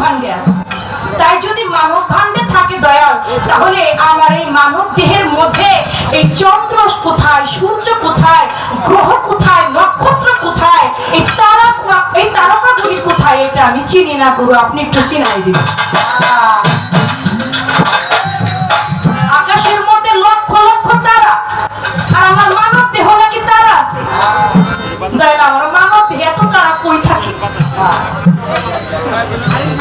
ভাণ্ডে আছে তাই যদি মানব ভাণ্ডে থাকে দয়াল, তাহলে আমার এই মানব দেহের মধ্যে এই চন্দ্র কোথায়, সূর্য কোথায়, গ্রহ কোথায়, নক্ষত্র কোথায়, এই তারা এই তারকাগুলি কোথায়, এটা আমি চিনি না গুরু, আপনি একটু চিনাই দিন। আকাশের মধ্যে লক্ষ লক্ষ তারা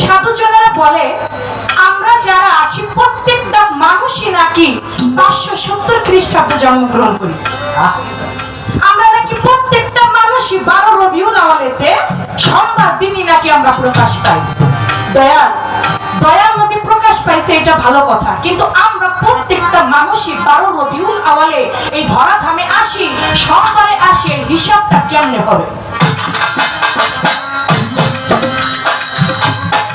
সাধুজনেরা বলে আমরা যারা আছি প্রত্যেকটা মানুষই নাকি পাঁচশো সত্তর খ্রিস্টাব্দে জন্মগ্রহণ করি। আমরা নাকি প্রত্যেকটা মানুষই বারো রবিউল আওয়ালেতে সোমবার দিনই নাকি আমরা প্রকাশ পাই। দয়াল দয়াল নদী প্রকাশ পাইছে এটা ভালো কথা। কিন্তু আমরা প্রত্যেকটা মানুষই বারো রবিউল আওয়ালে এই ধরাধামে আসি সোমবারে আসি হিসাবটা কেমনে হবে?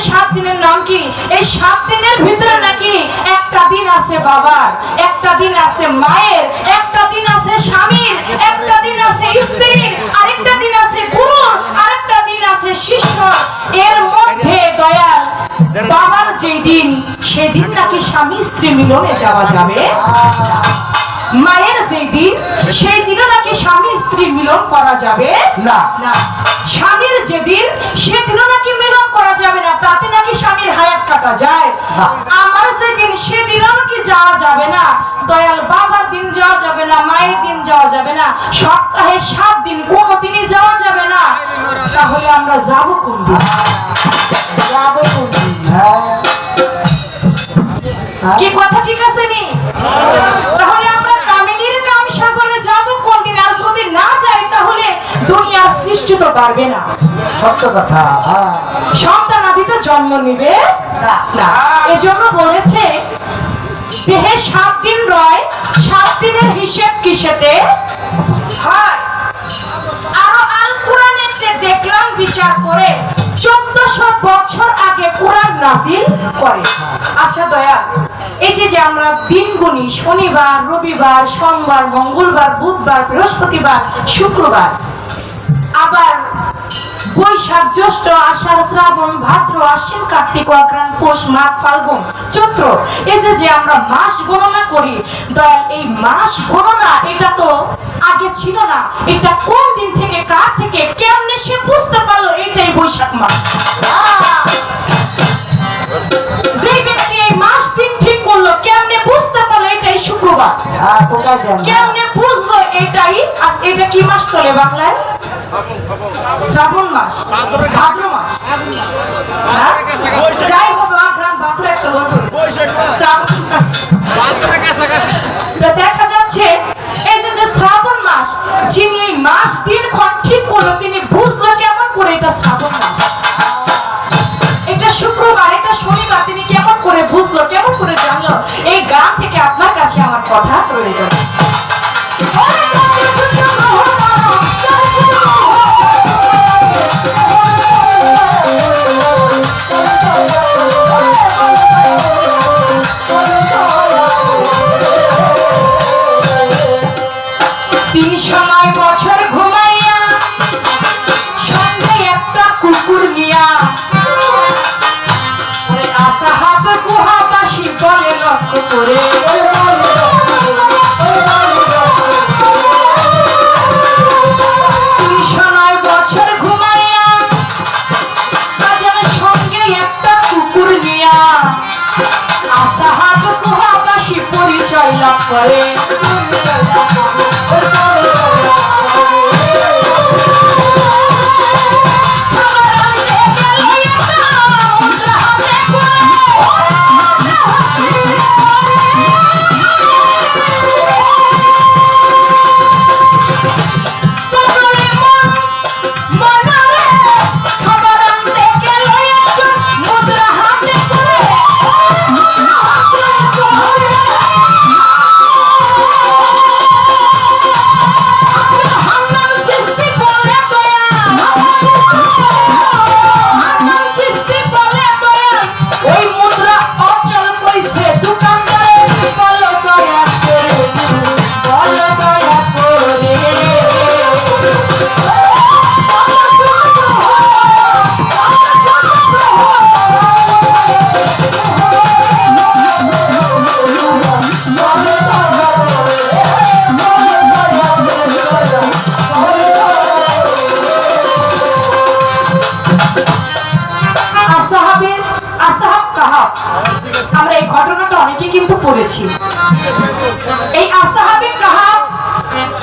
সাত দিনের নাম কি? এই সাত দিনের ভিতরে নাকি একটা দিন আছে বাবার একটা দিন আছে মায়ের একটা দিন আছে স্বামীর একটা দিন আছে স্ত্রীর আরেকটা দিন আছে গুরুর আরেকটা দিন আছে শিষ্য এর মধ্যে দয়াল বাবার যে দিন সেদিন নাকি স্বামী স্ত্রী মিলনে যাওয়া যাবে? মায়ের যে দিন সেই দিনও নাকি স্বামী স্ত্রী মিলন করা যাবে? না। না। স্বামীর যেদিন সেদিনও কাটা যায়। আমার যেদিন সেদিনও নাকি যাওয়া যাবে না। দয়াল বাবার দিন যাওয়া যাবে না মায়ের দিন যাওয়া যাবে না। সপ্তাহে সাত দিন কোনো দিনই যাওয়া যাবে না। তাহলে আমরা যাব কোন দিন? কি কথা ঠিক আছে নি? তাহলে আমরা কামিনীর কাম সাগরে যাব কোন দিন? আর যদি না যাই তাহলে দুনিয়া সৃষ্টি তো পারবে না। সত্য কথা হ্যাঁ। সন্তান জন্ম নিবে না। এজন্য বলেছে, দেহে সাত দিন রয়, সাত দিনের হিসেব কিসেতে? হয়। দেখলাম বিচার করে, চোদ্দশো বছর আগে কোরআন নাজিল করে। আচ্ছা দয়া এই যে যে আমরা দিন শনিবার, রবিবার, সোমবার, মঙ্গলবার, বুধবার, বৃহস্পতিবার, শুক্রবার বৈশাখ জ্যৈষ্ঠ আষাঢ় শ্রাবণ ভাদ্র আশ্বিন কার্তিক অগ্রাণ পৌষ মাঘ ফাল্গুন চৈত্র এই যে যে আমরা মাস গণনা করি দয়াল এই মাস গণনা এটা তো আগে ছিল না। এটা কোন দিন থেকে কার থেকে কেমনে সে বুঝতে পারল এটাই বৈশাখ মাস। যে ব্যক্তি এই মাস দিন ঠিক করল কেমনে বুঝতে পারল এটাই শুক্রবার। হ্যাঁ, কেমনে বুঝলো এটাই আজ এটা কি মাস চলে বাংলায়? শ্রাবণ মাস ভাদ্র মাস। হ্যাঁ? যাই একটা হলো শ্রাবণ মাস। তো দেখা যাচ্ছে এই যে যে শ্রাবণ মাস যিনি এই মাস দিন ক্ষণ ঠিক করল তিনি বুঝলো কেমন করে এটা শ্রাবণ মাস। এটা শুক্রবার এটা শনিবার তিনি কেমন করে বুঝলো কেমন করে জানলো এই গান থেকে আপনার কাছে আমার কথা রয়ে গেল করে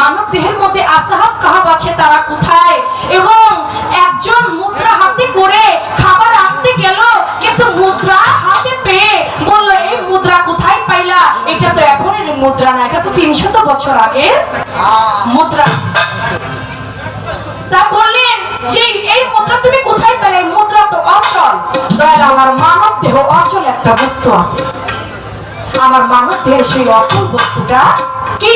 মানব দেহের মধ্যে আসাহাব কাহাব আছে, তারা কোথায়? এবং একজন মুদ্রা হাতে করে খাবার আনতে গেল, কিন্তু মুদ্রা হাতে পেয়ে বলল, এই মুদ্রা কোথায় পাইলা? এটা তো এখনের মুদ্রা না, এটা তো তিনশত বছর আগের মুদ্রা। তা বললেন যে এই মুদ্রা তুমি কোথায় পেলে? মুদ্রা তো অচল। দয়াল, আমার মানব দেহ অচল একটা বস্তু আছে। আমার মানব দেহের সেই অচল বস্তুটা কি?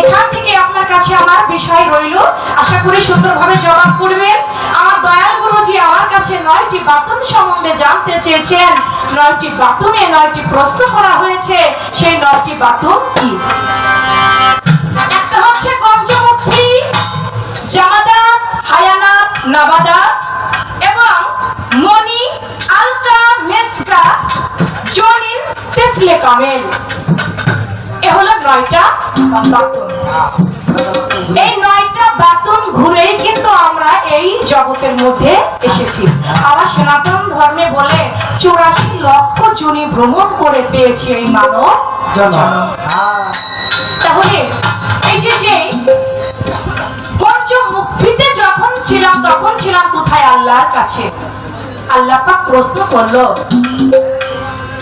এখান থেকে আপনার কাছে আমার বিষয় রইল। আশা করি সুন্দরভাবে জবাব করবেন আমার দয়াল গুরুজি আমার কাছে নয়টি বাতন সম্বন্ধে জানতে চেয়েছেন। নয়টি বাতনে নয়টি প্রশ্ন করা হয়েছে। সেই নয়টি বাতন কি? একটা হচ্ছে পঞ্চমুখী জামাদা হায়ানা নাবাদা এবং মনি আলকা মেসকা জনিন তেফলে কামেল। এ হলো নয়টা বাতন। এই নয়টা বাতন ঘুরেই কিন্তু আমরা এই জগতের মধ্যে এসেছি। আমার সনাতন ধর্মে বলে চুরাশি লক্ষ জুনি ভ্রমণ করে পেয়েছি এই মানব তাহলে এই যে যে পঞ্চমুখীতে যখন ছিলাম তখন ছিলাম কোথায় আল্লাহর কাছে? আল্লাহ পাক প্রশ্ন করল।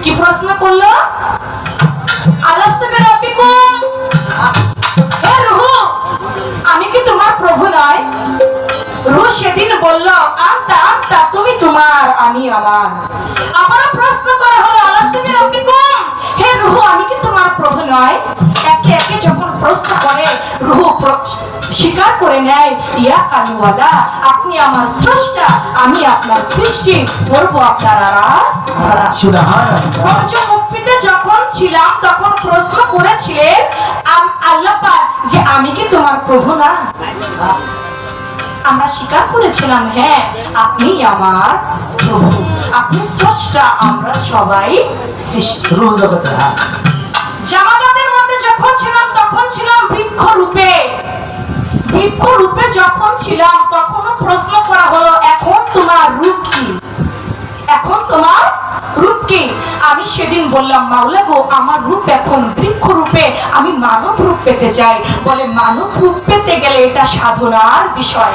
কি প্রশ্ন করল? আমি কি তোমার প্রভু নয়? রুহ সেদিন বলল আন্তা আন্তা তুমি তোমার আমি আমার। আবার প্রশ্ন করা হলো আলাস্তাবে রব্বিকুম হে রুহু আমি কি তোমার প্রভু নয়? একে একে যখন প্রশ্ন করে রুহু স্বীকার করে নেয় ইয়া কালুওয়ালা আপনি আমার স্রষ্টা আমি আপনার সৃষ্টি করব আপনার যখন ছিলাম, তখন প্রশ্ন করেছিলেন আল্লাহ যে আমি কি তোমার প্রভু না? আমরা স্বীকার করেছিলাম হ্যাঁ আপনি আমার প্রভু। আপনি স্রষ্টা, আমরা সবাই সৃষ্টি। জামাতাদের মধ্যে যখন ছিলাম, তখন ছিলাম বৃক্ষ রূপে। বৃক্ষ রূপে যখন ছিলাম, তখনও প্রশ্ন করা হলো, এখন তোমার রূপ কি? এখন তোমার রূপ কি? আমি সেদিন বললাম মাওলা গো আমার রূপ এখন বৃক্ষ রূপে আমি মানব রূপ পেতে চাই। বলে মানব রূপ পেতে গেলে এটা সাধনার বিষয়।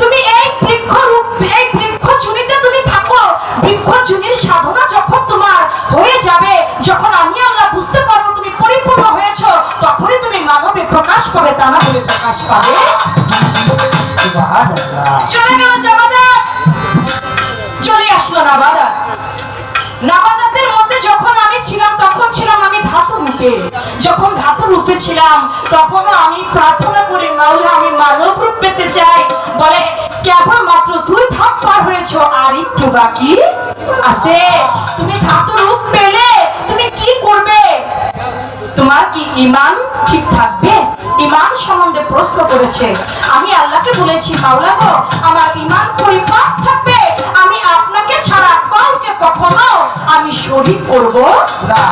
তুমি এই বৃক্ষ রূপ এই বৃক্ষ চুনিতে তুমি থাকো। বৃক্ষ চুনির সাধনা যখন তোমার হয়ে যাবে যখন আমি আল্লাহ বুঝতে পারব তুমি পরিপূর্ণ হয়েছো তখনই তুমি মানবে প্রকাশ পাবে তা না বলে প্রকাশ পাবে। চলে গেল চলে আসলো নাবাদা মধ্যে যখন আমি ছিলাম, তখন ছিলাম আমি ধাতু রূপে। যখন ধাতু রূপে ছিলাম আমি প্রার্থনা আমি মানব রূপ পেতে চাই। বলে কেবল মাত্র দুই ধাপ পার আর একটু বাকি আছে। তুমি ধাতু রূপ পেলে, তুমি কি করবে? তোমার কি ইমান ঠিক থাকবে? ইমান সম্বন্ধে প্রশ্ন করেছে। আমি আল্লাহকে বলেছি, মাওলা গো, আমার ইমান আমি করব? না।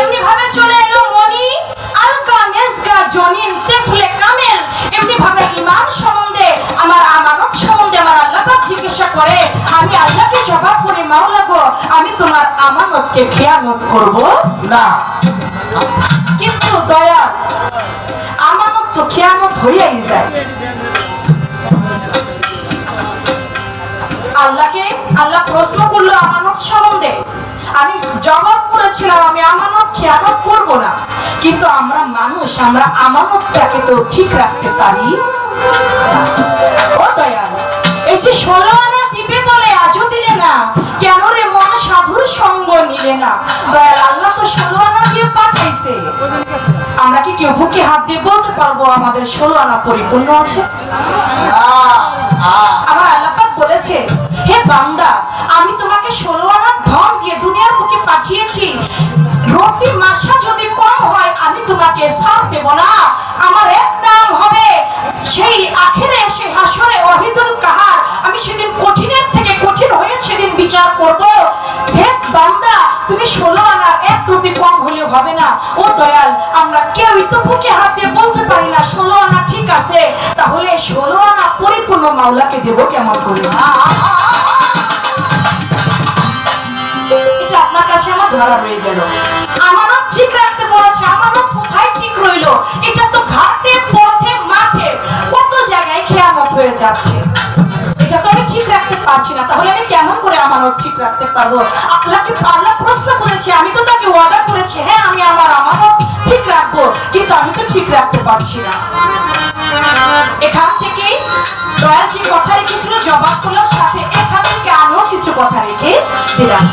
এমনি ভাবে চলে এলো মনি আলকা মেজগা জনিন তেফলে কামেল। এমনি ভাবে ইমান সম্বন্ধে আমার আমানত সম্বন্ধে আমার আল্লাহ পাক জিজ্ঞাসা করে আমি আল্লাহকে জবাব করে মাওলা গো আমি তোমার আমানতকে খেয়ানত করব? না। কিন্তু দয়া আমানত তো খেয়ানত হইয়াই যায়। আল্লাহকে আল্লাহ প্রশ্ন করল, আমানত সম্বন্ধে। আমি জবাব করেছিলাম, আমি আমানত, খেয়ানত করব না। কিন্তু আমরা মানুষ, আমরা আমানতটাকে তো ঠিক রাখতে পারি এই যে দিবে বলে আজও দিলে না, কেন রে মন সাধুর সঙ্গ নিলে না? দয়াল, আল্লাহ তো ষোলো আনা দিয়ে পাঠাইছে। আমরা কি কেউ বুকে হাত দিয়ে বলতে পারব আমাদের ষোলো আনা পরিপূর্ণ আছে? বলেছে, হে বান্দা, আমি তোমাকে ষোলো আনার ধন দিয়ে দুনিয়ার বুকে পাঠিয়েছি। রোটি মাসা যদি কম হয়, আমি তোমাকে সাথ দেব না। আমার এক নাম হবে সেই আখেরে, সেই হাসরে ওয়াহিদুল কাহার। আমি সেদিন কঠিনের থেকে কঠিন হয়ে সেদিন বিচার করব। হে বান্দা, তুমি ষোলো আনা এক রুটি কম হলেও হবে না। ও দয়াল, আমরা কেউই তো বুকে হাত দিয়ে বলতে পারি না, ষোলো আনা ঠিক আছে। তাহলে ষোলো পরিপূর্ণ মাওলাকে দেবো কেমন করে? এটা আপনার কাছে আমার ধরা রয়ে গেল। ঠিক রাখতে বলেছে কোথায় ঠিক রইল? এটা তো ঘাটে, পথে, মাঠে, কত জায়গায় খেয়ামত হয়ে যাচ্ছে। এটা তো আমি ঠিক রাখতে পারছি না, তাহলে আমি কেমন করে আমানত ঠিক রাখতে পারব? আপনাকে আল্লাহ প্রশ্ন করেছে, আমি তো তাকে ওয়াদা করেছি হ্যাঁ আমি আমার আমানত ঠিক রাখব, কিন্তু আমি তো ঠিক রাখতে পারছি না। এখান থেকে দয়াল যে কথা রেখেছিল, জবাব করলাম সাথে এখান থেকে আমিও কিছু কথা রেখে দিলাম।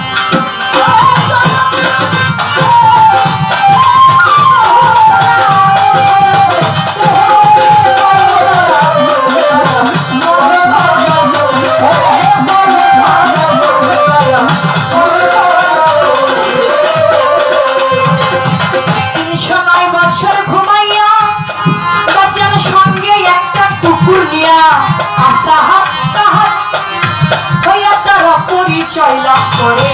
শৈলাভ করে।